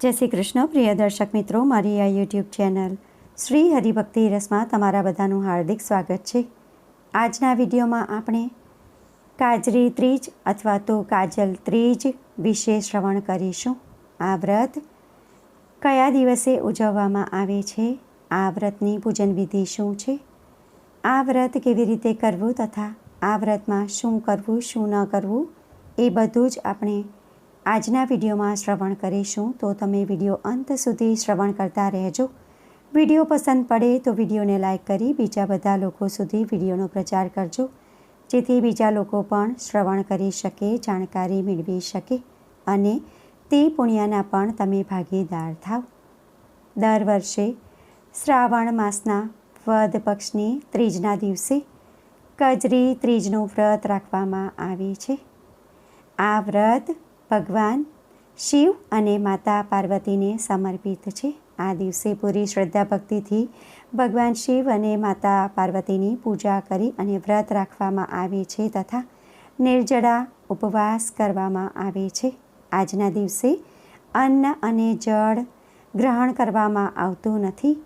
જય શ્રી કૃષ્ણ, પ્રિય દર્શક મિત્રો, મારી આ યુટ્યુબ ચેનલ શ્રી હરિભક્તિ રસમાં તમારા બધાનું હાર્દિક સ્વાગત છે. આજના વિડીયોમાં આપણે કાજરી ત્રીજ અથવા તો કાજલ ત્રીજ વિશે શ્રવણ કરીશું. આ વ્રત કયા દિવસે ઉજવવામાં આવે છે? આ વ્રતની પૂજન વિધિ શું છે? આ વ્રત કેવી રીતે કરવું તથા આ વ્રતમાં શું કરવું, શું ન કરવું, એ બધું જ આપણે આજના વિડીયોમાં શ્રવણ કરીશું. તો તમે વીડિયો અંત સુધી શ્રવણ કરતા રહેજો. વીડિયો પસંદ પડે તો વિડીયોને લાઇક કરી બીજા બધા લોકો સુધી વિડીયોનો પ્રચાર કરજો. જેથી બીજા લોકો પણ શ્રવણ કરી શકે, જાણકારી મેળવી શકે અને તે પુણ્યના પણ તમે ભાગીદાર થાવ. દર વર્ષે શ્રાવણ માસના વદ પક્ષની ત્રીજના દિવસે કજરી ત્રીજનું વ્રત રાખવામાં આવે છે. આ વ્રત ભગવાન, શિવ અને માતા પાર્વતીને સમર્પિત છે. આ દિવસે પૂરી શ્રદ્ધા ભક્તિથી ભગવાન શિવ અને માતા પાર્વતીની પૂજા કરી અને વ્રત રાખવામાં આવે છે તથા નિર્જળા ઉપવાસ કરવામાં આવે છે. આજના દિવસે અન્ન અને જળ ગ્રહણ કરવામાં આવતું નથી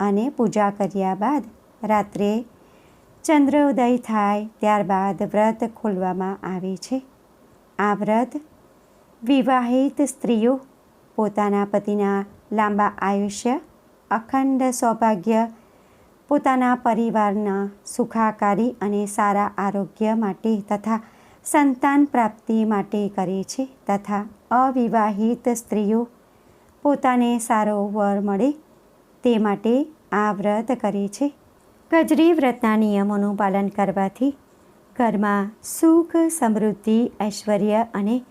અને પૂજા કર્યા બાદ રાત્રે ચંદ્રોદય થાય ત્યારબાદ વ્રત ખોલવામાં આવે છે. આ વ્રત વિવાહિત સ્ત્રીઓ પોતાના પતિના લાંબા આયુષ્ય, અખંડ સૌભાગ્ય, પોતાના પરિવારના સુખાકારી અને સારા આરોગ્ય માટે તથા સંતાન પ્રાપ્તિ માટે કરે છે તથા અવિવાહિત સ્ત્રીઓ પોતાને સારો વર મળે તે માટે આ વ્રત કરે છે. ગજરી વ્રતના નિયમોનું પાલન કરવાથી ઘરમાં સુખ, સમૃદ્ધિ, ઐશ્વર્ય અને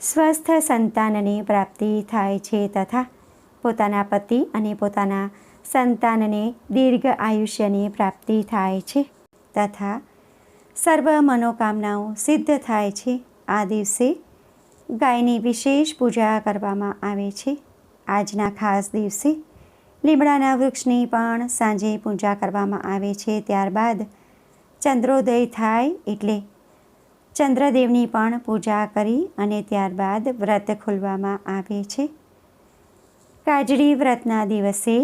સ્વસ્થ સંતાનની પ્રાપ્તિ થાય છે તથા પોતાના પતિ અને પોતાના સંતાનને દીર્ઘ આયુષ્યની પ્રાપ્તિ થાય છે તથા સર્વ મનોકામનાઓ સિદ્ધ થાય છે. આ દિવસે ગાયની વિશેષ પૂજા કરવામાં આવે છે. આજના ખાસ દિવસે લીમડાના વૃક્ષની પણ સાંજે પૂજા કરવામાં આવે છે. ત્યારબાદ ચંદ્રોદય થાય એટલે ચંદ્રદેવની પણ પૂજા કરી અને ત્યારબાદ વ્રત ખોલવામાં આવે છે. કાજળી વ્રતના દિવસે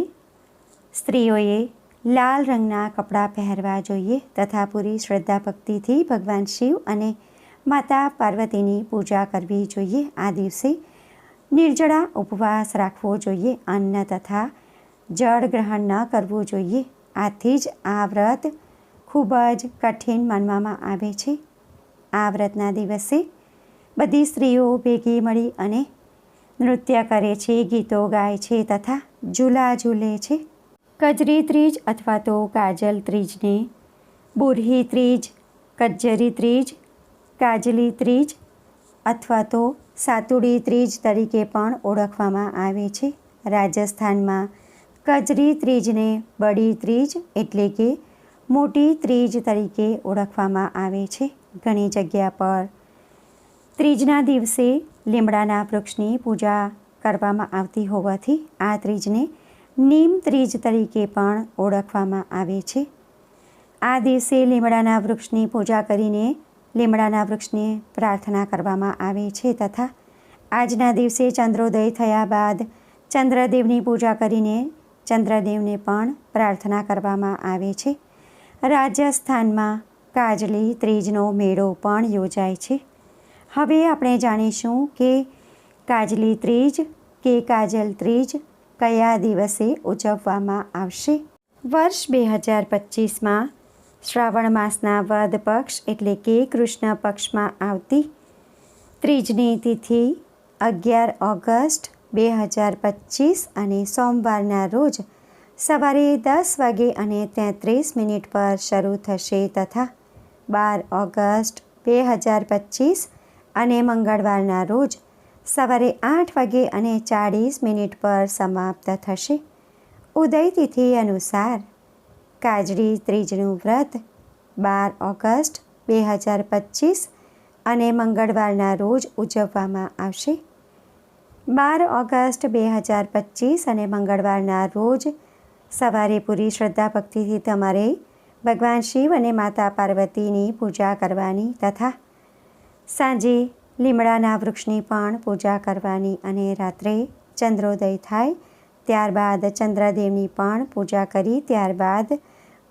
સ્ત્રીઓએ લાલ રંગના કપડાં પહેરવા જોઈએ તથા પૂરી શ્રદ્ધા ભક્તિથી ભગવાન શિવ અને માતા પાર્વતીની પૂજા કરવી જોઈએ. આ દિવસે નિર્જળા ઉપવાસ રાખવો જોઈએ, અન્ન તથા જળ ગ્રહણ ન કરવું જોઈએ. આથી જ આ વ્રત ખૂબ જ કઠિન માનવામાં આવે છે. આ વ્રતના દિવસે બધી સ્ત્રીઓ ભેગી મળી અને નૃત્ય કરે છે, ગીતો ગાય છે તથા ઝૂલા ઝૂલે છે. કજરી ત્રીજ અથવા તો કાજલ ત્રીજને, બુરહી ત્રીજ કજ્જરી ત્રીજ, કાજલી ત્રીજ અથવા તો સાતુડી ત્રીજ તરીકે પણ ઓળખવામાં આવે છે. રાજસ્થાનમાં કજરી ત્રીજને બડી ત્રીજ એટલે કે મોટી ત્રીજ તરીકે ઓળખવામાં આવે છે. ઘણી જગ્યા પર. ત્રીજના દિવસે લીમડાના વૃક્ષની પૂજા કરવામાં આવતી હોવાથી આ ત્રીજને નીમ ત્રીજ તરીકે પણ ઓળખવામાં આવે છે. આ દિવસે લીમડાના વૃક્ષની પૂજા કરીને લીમડાના વૃક્ષને પ્રાર્થના કરવામાં આવે છે તથા આજના દિવસે ચંદ્રોદય થયા બાદ ચંદ્રદેવની પૂજા કરીને ચંદ્રદેવને પણ પ્રાર્થના કરવામાં આવે છે. રાજસ્થાનમાં કાજલી ત્રીજનો મેળો પણ યોજાય છે. હવે આપણે જાણીશું કે કાજલી ત્રીજ કે કાજલ ત્રીજ કયા દિવસે ઉજવવામાં આવશે? વર્ષ બે હજાર પચીસમાં શ્રાવણ માસના વદ પક્ષ એટલે કે કૃષ્ણ પક્ષમાં આવતી ત્રીજની તિથિ અગિયાર ઓગસ્ટ બે હજાર પચીસ અને સોમવારના રોજ સવારે દસ વાગે અને તેત્રીસ મિનિટ પર શરૂ થશે તથા બાર ઓગસ્ટ બે હજાર પચીસ અને મંગળવારના રોજ સવારે આઠ વાગે અને ચાળીસ મિનિટ પર સમાપ્ત થશે. ઉદય તિથિ અનુસાર કાજરી ત્રીજનું વ્રત બાર ઓગસ્ટ બે હજાર પચીસ અને મંગળવારના રોજ ઉજવવામાં આવશે. બાર ઓગસ્ટ બે હજાર પચીસ અને મંગળવારના રોજ સવારે પૂરી શ્રદ્ધા ભક્તિથી તમારે ભગવાન શિવ અને માતા પાર્વતીની પૂજા કરવાની તથા સાંજે લીમડાના વૃક્ષની પણ પૂજા કરવાની અને રાત્રે ચંદ્રોદય થાય ત્યારબાદ ચંદ્રદેવની પણ પૂજા કરી ત્યારબાદ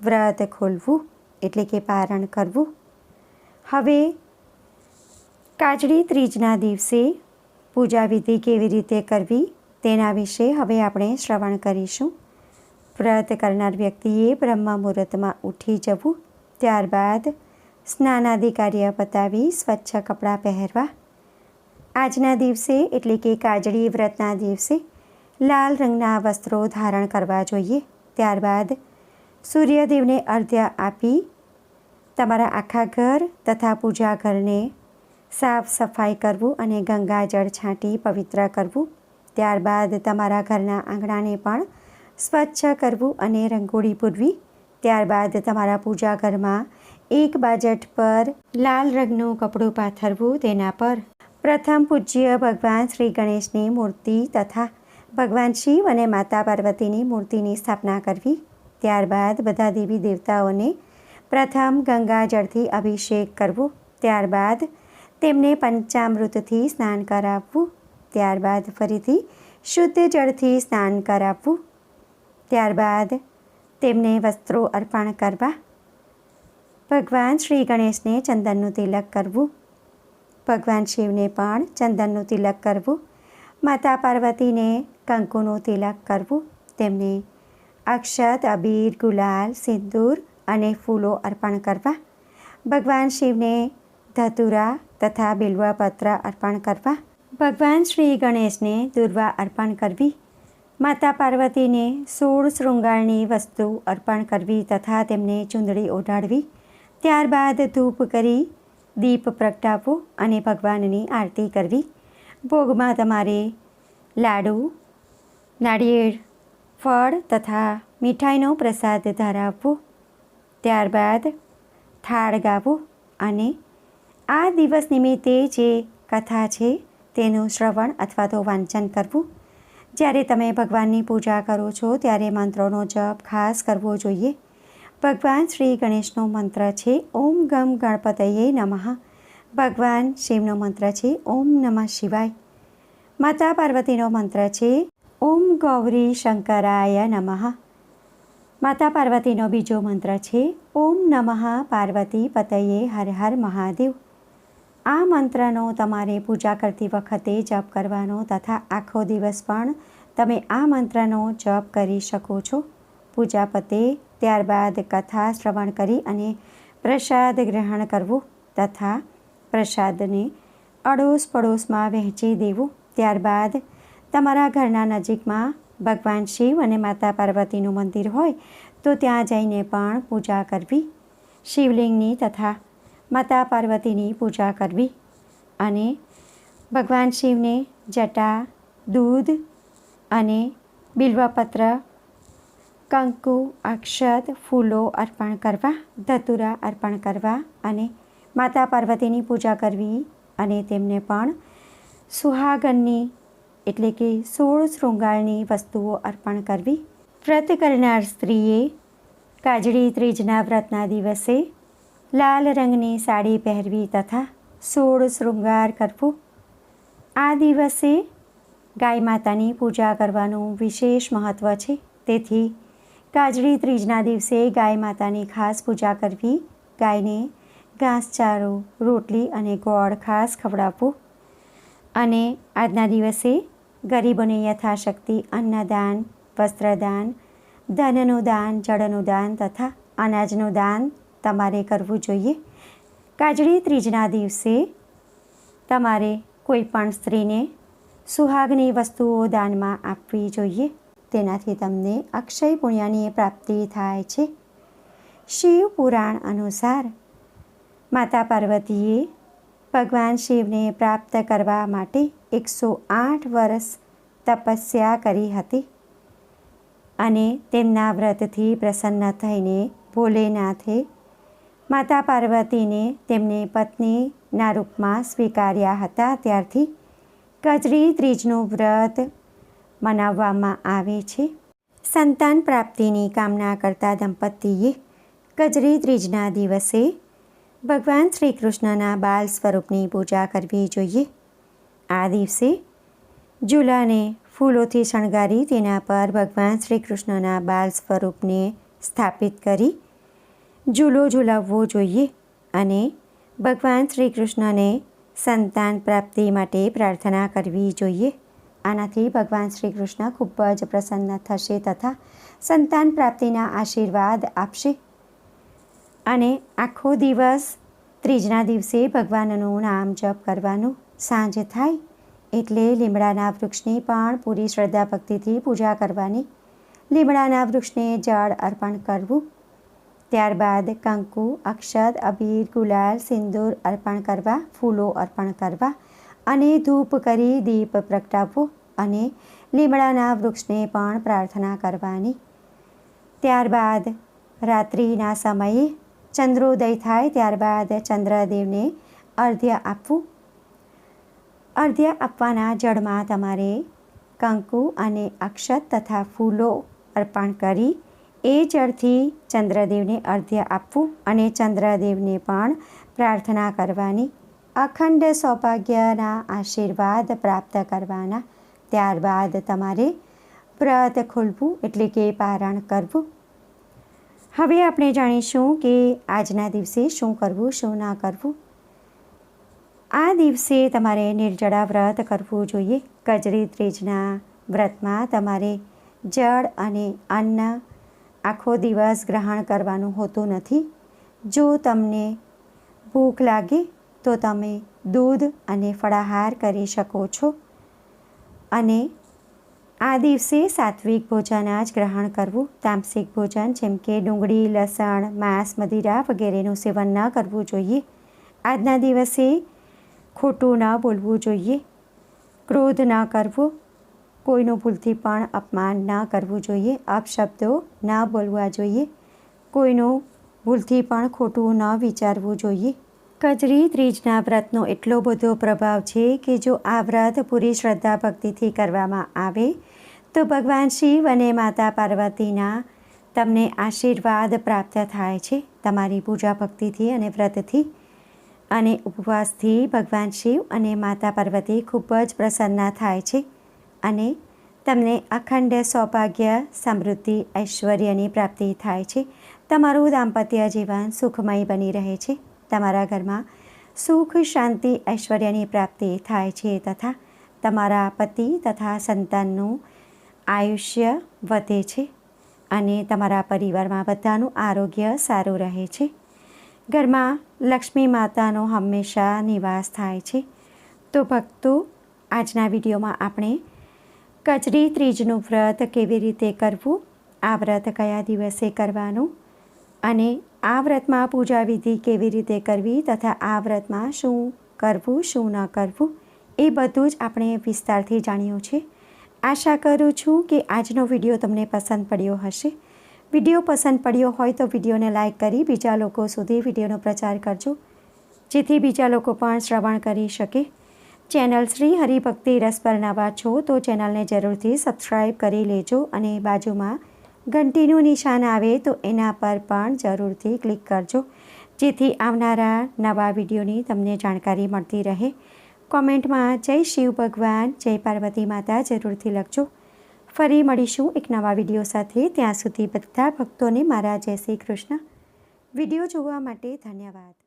વ્રત ખોલવું એટલે કે પારણ કરવું. હવે કાજળી ત્રીજના દિવસે પૂજા વિધિ કેવી રીતે કરવી તેના વિશે હવે આપણે શ્રવણ કરીશું. વ્રત કરનાર વ્યક્તિએ બ્રહ્મ મુહૂર્તમાં ઉઠી જવું. ત્યારબાદ સ્નાનાદિ કાર્ય પતાવી સ્વચ્છ કપડાં પહેરવા. આજના દિવસે એટલે કે કાજળી વ્રતના દિવસે લાલ રંગના વસ્ત્રો ધારણ કરવા જોઈએ. ત્યારબાદ સૂર્યદેવને અર્ધ્ય આપી તમારા આખા ઘર તથા પૂજા ઘરને સાફ સફાઈ કરવું અને ગંગાજળ છાંટી પવિત્ર કરવું. ત્યારબાદ તમારા ઘરના આંગણાને પણ સ્વચ્છ કરવું અને રંગોળી પૂરવી. ત્યારબાદ તમારા પૂજા ઘરમાં એક બાજટ પર લાલ રંગનું કપડું પાથરવું તેના પર. પ્રથમ પૂજ્ય ભગવાન શ્રી ગણેશની મૂર્તિ તથા ભગવાન શિવ અને માતા પાર્વતીની મૂર્તિની સ્થાપના કરવી. ત્યારબાદ બધા દેવી દેવતાઓને પ્રથમ ગંગાજળથી અભિષેક કરવો. ત્યારબાદ તેમને પંચામૃતથી સ્નાન કરાવવું. ત્યારબાદ ફરીથી શુદ્ધ જળથી સ્નાન કરાવવું. ત્યારબાદ તેમને વસ્ત્રો અર્પણ કરવા ભગવાન શ્રી ગણેશને ચંદનનું તિલક કરવું, ભગવાન શિવને પણ ચંદનનું તિલક કરવું, માતા પાર્વતીને કંકુનું તિલક કરવું, તેમને અક્ષત, અબીર, ગુલાલ, સિંદૂર અને ફૂલો અર્પણ કરવા, ભગવાન શિવને ધતુરા તથા બિલ્વપત્ર અર્પણ કરવા, ભગવાન શ્રી ગણેશને દુર્વા અર્પણ કરવી માતા પાર્વતીને સોળ શૃંગારની વસ્તુ અર્પણ કરવી તથા તેમને ચૂંદડી ઓઢાડવી. ત્યારબાદ ધૂપ કરી દીપ પ્રગટાવવો અને ભગવાનની આરતી કરવી. ભોગમાં તમારે લાડુ, નાળિયેર, ફળ તથા મીઠાઈનો પ્રસાદ ધરાવવો. ત્યારબાદ થાળ ગાવો અને આ દિવસ નિમિત્તે જે કથા છે તેનું શ્રવણ અથવા તો વાંચન કરવું. જ્યારે તમે ભગવાનની પૂજા કરો છો, ત્યારે મંત્રોનો જપ ખાસ કરવો જોઈએ. ભગવાન શ્રી ગણેશનો મંત્ર છે, ઓમ ગમ ગણપતયે નમઃ. ભગવાન શિવનો મંત્ર છે, ઓમ નમઃ શિવાય. માતા પાર્વતીનો મંત્ર છે, ઓમ ગૌરી શંકરાય નમઃ. માતા પાર્વતીનો બીજો મંત્ર છે, ઓમ નમઃ પાર્વતી પતયે હર હર મહાદેવ. આ મંત્રનો તમારે પૂજા કરતી વખતે જપ કરવાનો તથા આખો દિવસ પણ તમે આ મંત્રનો જપ કરી શકો છો. પૂજા પતે, ત્યારબાદ કથા શ્રવણ કરી અને પ્રસાદ ગ્રહણ કરવું તથા પ્રસાદને અડોશ પડોશમાં વહેંચી દેવું. ત્યારબાદ તમારા ઘરના નજીકમાં ભગવાન શિવ અને માતા પાર્વતીનું મંદિર હોય તો ત્યાં જઈને પણ પૂજા કરવી. શિવલિંગની તથા માતા પાર્વતીની પૂજા કરવી અને ભગવાન શિવને જટા, દૂધ અને બિલ્વપત્ર, કંકુ, અક્ષત, ફૂલો અર્પણ કરવા, ધતુરા અર્પણ કરવા અને માતા પાર્વતીની પૂજા કરવી અને તેમને પણ સુહાગનની એટલે કે સોળ શૃંગારની વસ્તુઓ અર્પણ કરવી. વ્રત કરનાર સ્ત્રીએ કાજળી, ત્રીજના વ્રતના દિવસે લાલ રંગની સાડી પહેરવી તથા સોળ શૃંગાર કરવું. આ દિવસે ગાય માતાની પૂજા કરવાનું વિશેષ મહત્ત્વ છે. તેથી કાજળી ત્રીજના દિવસે ગાય માતાની ખાસ પૂજા કરવી, ગાયને ઘાસચારો, રોટલી અને ગોળ ખાસ ખવડાવવું. અને આજના દિવસે ગરીબોને યથાશક્તિ અન્નદાન, વસ્ત્રદાન, ધનનું દાન, જળનું દાન તથા અનાજનું દાન તમારે કરવું જોઈએ. કાજળી ત્રીજના દિવસે તમારે કોઈ પણ સ્ત્રીને સુહાગની વસ્તુઓ દાનમાં આપવી જોઈએ. તેનાથી તમને અક્ષય પુણ્યની પ્રાપ્તિ થાય છે. શિવ પુરાણ અનુસાર માતા પાર્વતીએ ભગવાન શિવને પ્રાપ્ત કરવા માટે એકસો આઠ વર્ષ તપસ્યા કરી હતી અને તેમના વ્રતથી પ્રસન્ન થઈને ભોલેનાથે માતા પાર્વતીને તેમને પત્નીના રૂપમાં સ્વીકાર્યા હતા. ત્યારથી કજરી ત્રીજનું વ્રત મનાવવામાં આવે છે. સંતાન પ્રાપ્તિની કામના કરતા દંપતીએ કજરી ત્રીજના દિવસે ભગવાન શ્રી કૃષ્ણના બાલ સ્વરૂપની પૂજા કરવી જોઈએ. આ દિવસે ઝૂલાને ફૂલોથી શણગારી તેના પર ભગવાન શ્રી કૃષ્ણના બાલ સ્વરૂપને સ્થાપિત કરી ઝૂલો ઝૂલાવવો જોઈએ અને ભગવાન શ્રી કૃષ્ણને સંતાન પ્રાપ્તિ માટે પ્રાર્થના કરવી જોઈએ. આનાથી ભગવાન શ્રી કૃષ્ણ ખૂબ જ પ્રસન્ન થશે તથા સંતાન પ્રાપ્તિના આશીર્વાદ આપશે. અને આખો દિવસ ત્રીજના દિવસે ભગવાનનું નામ જપ કરવાનું સાંજ થાય એટલે લીમડાના વૃક્ષની પણ પૂરી શ્રદ્ધા ભક્તિથી પૂજા કરવાની. લીમડાના વૃક્ષને જળ અર્પણ કરવું ત્યારબાદ કંકુ અક્ષત અબીર, ગુલાલ, સિંદૂર અર્પણ કરવા, ફૂલો અર્પણ કરવા અને ધૂપ કરી દીપ પ્રગટાવવો અને લીમડાના વૃક્ષને પણ પ્રાર્થના કરવાની. ત્યારબાદ રાત્રિના સમયે ચંદ્રોદય થાય ત્યારબાદ ચંદ્રદેવને અર્ધ્ય આપવું. અર્ધ્ય આપવાના જળમાં તમારે કંકુ અને અક્ષત તથા ફૂલો અર્પણ કરી એ જળથી ચંદ્રદેવને અર્ધ્ય આપવું અને ચંદ્રદેવને પણ પ્રાર્થના કરવાની, અખંડ સૌભાગ્યના આશીર્વાદ પ્રાપ્ત કરવાના. ત્યારબાદ તમારે વ્રત ખોલવું એટલે કે પારણ કરવું. હવે આપણે જાણીશું કે આજના દિવસે શું કરવું, શું ના કરવું. આ દિવસે તમારે નિર્જળા વ્રત કરવું જોઈએ. કજરી ત્રીજના વ્રતમાં તમારે જળ અને અન્ન આખો દિવસ ગ્રહણ કરવાનું હોતું નથી. જો તમને ભૂખ લાગે, તો તમે દૂધ અને ફળાહાર કરી શકો છો. અને આ દિવસે સાત્વિક ભોજન જ ગ્રહણ કરવું. તામસિક ભોજન જેમ કે ડુંગળી, લસણ, માંસ, મદિરા વગેરેનું સેવન ન કરવું જોઈએ. આજના દિવસે ખોટું ન બોલવું જોઈએ. ક્રોધ ન કરવો. કોઈનું ભૂલથી પણ અપમાન ન કરવું જોઈએ અપશબ્દો ન બોલવા જોઈએ, કોઈનું ભૂલથી પણ ખોટું ન વિચારવું જોઈએ. કજરી ત્રીજના વ્રતનો એટલો બધો પ્રભાવ છે કે જો આ વ્રત પૂરી શ્રદ્ધા ભક્તિથી કરવામાં આવે, તો ભગવાન શિવ અને માતા પાર્વતીના તમને આશીર્વાદ પ્રાપ્ત થાય છે. તમારી પૂજા ભક્તિથી અને વ્રતથી અને ઉપવાસથી ભગવાન શિવ અને માતા પાર્વતી ખૂબ જ પ્રસન્ન થાય છે. અને તમને અખંડ સૌભાગ્ય, સમૃદ્ધિ, ઐશ્વર્યની પ્રાપ્તિ થાય છે. તમારું દાંપત્ય જીવન સુખમય બની રહે છે. તમારા ઘરમાં સુખ, શાંતિ, ઐશ્વર્યની પ્રાપ્તિ થાય છે તથા તમારા પતિ તથા સંતાનનું આયુષ્ય વધે છે અને તમારા પરિવારમાં બધાનું આરોગ્ય સારું રહે છે. ઘરમાં લક્ષ્મી માતાનો હંમેશા નિવાસ થાય છે. તો ભક્તો, આજના વિડીયોમાં આપણે કચરી ત્રીજનું વ્રત કેવી રીતે કરવું? આ વ્રત કયા દિવસે કરવાનું? અને આ વ્રતમાં પૂજા વિધિ કેવી રીતે કરવી તથા આ વ્રતમાં શું કરવું, શું ન કરવું? એ બધું જ આપણે વિસ્તારથી જાણ્યું છે. આશા કરું છું કે આજનો વીડિયો તમને પસંદ પડ્યો હશે. વીડિયો પસંદ પડ્યો હોય તો વિડીયોને લાઇક કરી બીજા લોકો સુધી વિડીયોનો પ્રચાર કરજો, જેથી બીજા લોકો પણ શ્રવણ કરી શકે. ચેનલ શ્રી હરિભક્તિ રસ પર નવા છો તો ચેનલને જરૂરથી સબસ્ક્રાઈબ કરી લેજો અને બાજુમાં ઘંટીનું નિશાન આવે તો એના પર પણ જરૂરથી ક્લિક કરજો. જેથી આવનારા નવા વિડીયોની તમને જાણકારી મળતી રહે. કોમેન્ટમાં જય શિવ ભગવાન, જય પાર્વતી માતા જરૂરથી લખજો. ફરી મળીશું એક નવા વીડિયો સાથે. ત્યાં સુધી બધા ભક્તોને મારા જય શ્રી કૃષ્ણ. વીડિયો જોવા માટે ધન્યવાદ.